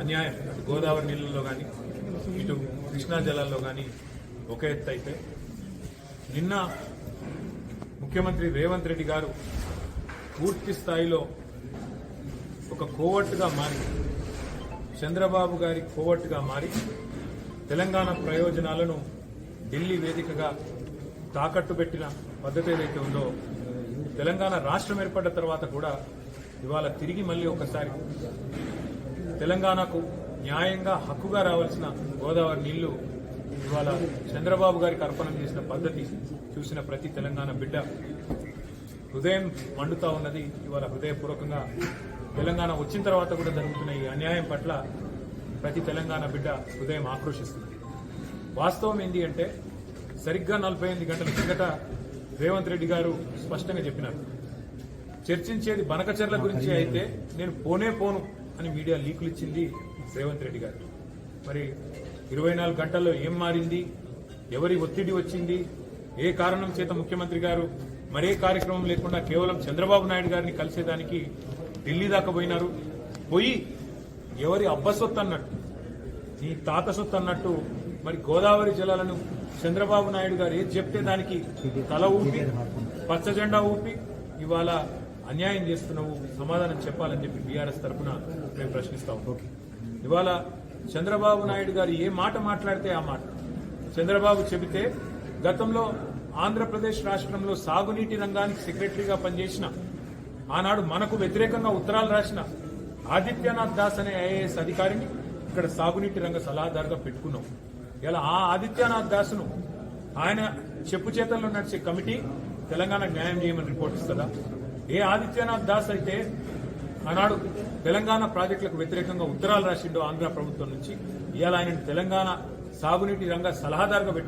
అన్యాయం. గోదావరి నీళ్ళల్లో కానీ ఇటు కృష్ణా జలాల్లో కానీ ఒక ఎత్తు అయితే నిన్న ముఖ్యమంత్రి రేవంత్ రెడ్డి గారు పూర్తి స్థాయిలో ఒక కోవట్టుగా మారి చంద్రబాబు గారి కోవట్టుగా మారి తెలంగాణ ప్రయోజనాలను ఢిల్లీ వేదికగా తాకట్టు పెట్టిన పద్ధతి ఏదైతే ఉందో తెలంగాణ రాష్ట్రం ఏర్పడ్డ తర్వాత కూడా ఇవాళ తిరిగి మళ్ళీ ఒకసారి తెలంగాణకు న్యాయంగా హక్కుగా రావాల్సిన గోదావరి నీళ్ళు ఇవాళ చంద్రబాబు గారికి అర్పణం చేసిన పద్ధతి చూసిన ప్రతి తెలంగాణ బిడ్డ హృదయం మండుతా ఉన్నది. ఇవాళ హృదయపూర్వకంగా తెలంగాణ వచ్చిన తర్వాత కూడా జరుగుతున్న ఈ అన్యాయం పట్ల ప్రతి తెలంగాణ బిడ్డ హృదయం ఆక్రోషిస్తుంది వాస్తవం ఏంటి అంటే సరిగ్గా నలభై ఎనిమిది గంటల కిందట రేవంత్ రెడ్డి గారు స్పష్టంగా చెప్పినారు. చర్చించేది బనకచర్ల గురించి అయితే నేను పోనే పోను. అని మీడియా లీకులు ఇచ్చింది రేవంత్ రెడ్డి గారు. మరి ఇరవై నాలుగు గంటల్లో ఏం మారింది? ఎవరి ఒత్తిడి వచ్చింది? ఏ కారణం చేత ముఖ్యమంత్రి గారు మరే కార్యక్రమం లేకుండా కేవలం చంద్రబాబు నాయుడు గారిని కలిసేదానికి ఢిల్లీ దాకా పోయినారు? పోయి ఎవరి అబ్బసొత్తు అన్నట్టు నీ తాత సొత్తు అన్నట్టు మరి గోదావరి జలాలను చంద్రబాబు నాయుడు గారు ఏది చెప్తే దానికి తల ఊపి పచ్చ జెండా ఊపి ఇవాళ అన్యాయం చేస్తున్నావు సమాధానం చెప్పాలని చెప్పి బీఆర్ఎస్ తరఫున మేము ప్రశ్నిస్తాం ఇవాళ చంద్రబాబు నాయుడు గారు ఏ మాట మాట్లాడితే ఆ మాట. చంద్రబాబు చెబితే గతంలో ఆంధ్రప్రదేశ్ రాష్ట్రంలో సాగునీటి రంగానికి సెక్రటరీగా పనిచేసిన ఆనాడు మనకు వ్యతిరేకంగా ఉత్తరాలు రాసిన ఆదిత్యనాథ్ దాస్ అనే ఐఏఎస్ అధికారిని ఇక్కడ సాగునీటి రంగ సలహాదారుగా పెట్టుకున్నాం. ఇలా ఆ ఆదిత్యనాథ్ దాస్ను ఆయన చెప్పు చేతల్లో నడిచే కమిటీ తెలంగాణ న్యాయం చేయమని రిపోర్ట్ ఇస్తుందా? ఏ ఆదిత్యనాథ్ దాస్ అయితే ఆనాడు తెలంగాణ ప్రాజెక్టులకు వ్యతిరేకంగా ఉత్తరాలు రాసిండో ఆంధ్ర ప్రభుత్వం నుంచి ఇవాళ ఆయన తెలంగాణ సాగునీటి రంగ సలహాదారుగా పెట్టుకో